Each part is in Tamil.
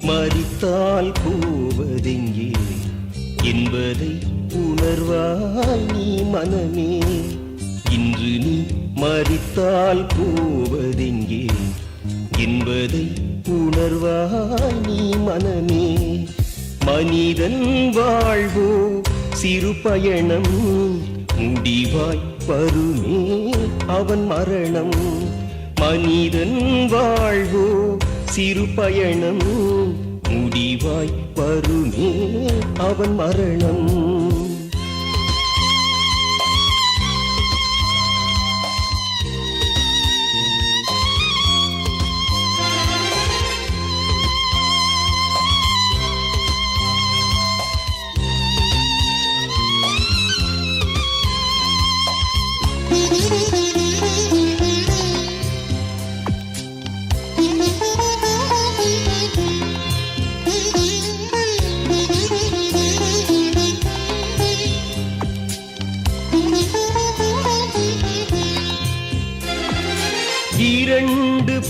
மறித்தால் போவதெங்கே? என்பதை உணர்வாய் நீ மனமே. இன்று நீ மறித்தால் போவதெங்கே? என்பதை உணர்வாய் நீ மனமே. மனிதன் வாழ்வோ சிறு பயணம். முடிவாய் வருமே அவன் மரணம். மனிதன் வாழ்வோ சிறு பயணம். முடிவாய் வருமே அவன் மரணம்.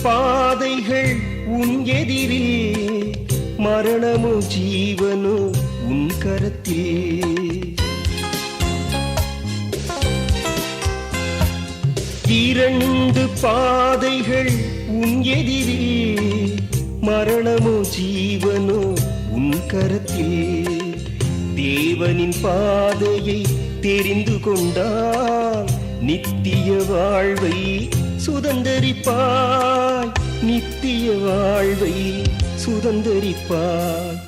பாதைகள் உன் எதிரில் மரணமோ ஜீவனோ உன் கரத்தில். இரண்டு பாதைகள் உன் எதிரில் மரணமோ ஜீவனோ உன் கரத்தில். தேவனின் பாதையை தெரிந்து கொண்டால் நித்திய வாழ்வை சுதந்திரிப்பார். நித்திய வாழ்வை சுதந்தரிப்பாய்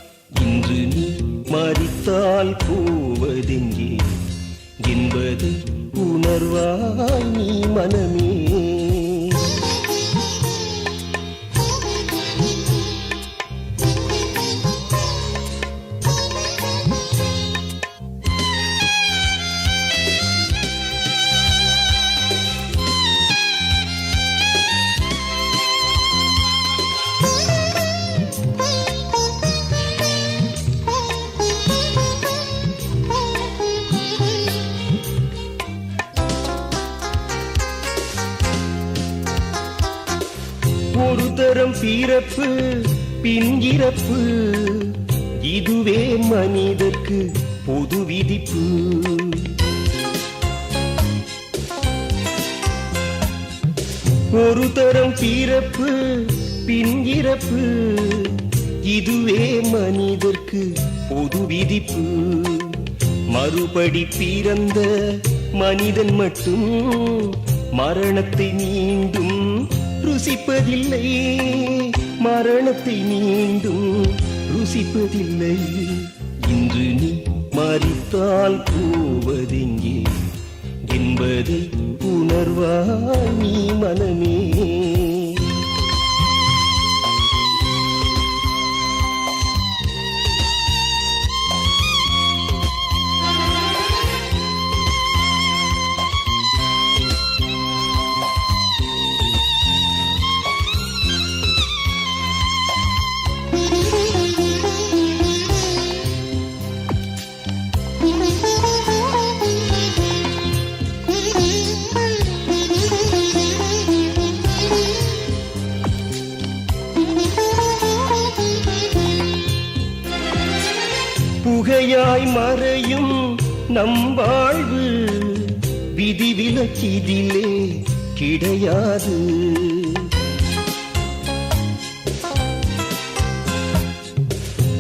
இன்று நீ மறித்தால் போவதெங்கே? என்பதை உணர்வாய் நீ மனமே. ஒரு தரம் பிறப்பு பின் இறப்பு. இதுவே மனிதர்க்கு பொது விதிப்பு. ஒரு தரம் பிறப்பு பின் இறப்பு. இதுவே மனிதர்க்கு பொது விதிப்பு. மறுபடி பிறந்த மனிதன் மட்டும் மரணத்தை மீண்டும் ருசிப்பதில்லை. மரணத்தை மீண்டும் ருசிப்பதில்லை. இன்று நீ மறித்தால் போவதெங்கே? என்பதை உணர்வாய் நீ மனமே. புகையாய் மறையும் நம் வாழ்வு. விதி விலக்கிதிலே கிடையாது.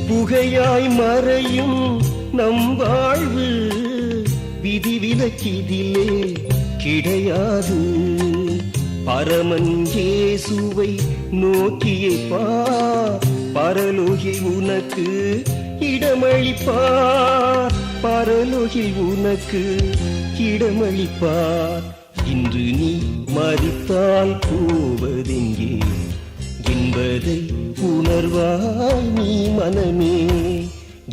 புகையாய் மறையும் நம் வாழ்வு. விதி விலக்கிதிலே கிடையாது. பரமன் இயேசுவை நோக்கியே பா. பரலோகி உனக்கு இடமளிப்பார். பரலோகில் உனக்கு இடமளிப்பார். இன்று நீ மறித்தால் போவதெங்கே? என்பதை உணர்வாய் நீ மனமே.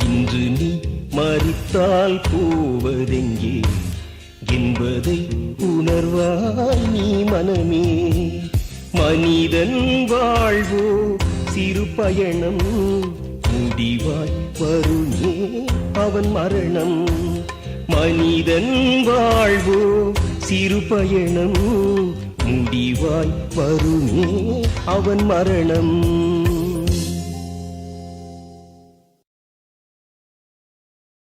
இன்று நீ மறித்தால் போவதெங்கே? என்பதை உணர்வாய் நீ மனமே. மனிதன் வாழ்வோ சிறு பயணம் முடிவாய் வருமோ அவன் மரணம்? மனிதன் வாழ்வோ சிறு பயணம்? முடிவாய் வருமோ அவன் மரணம்?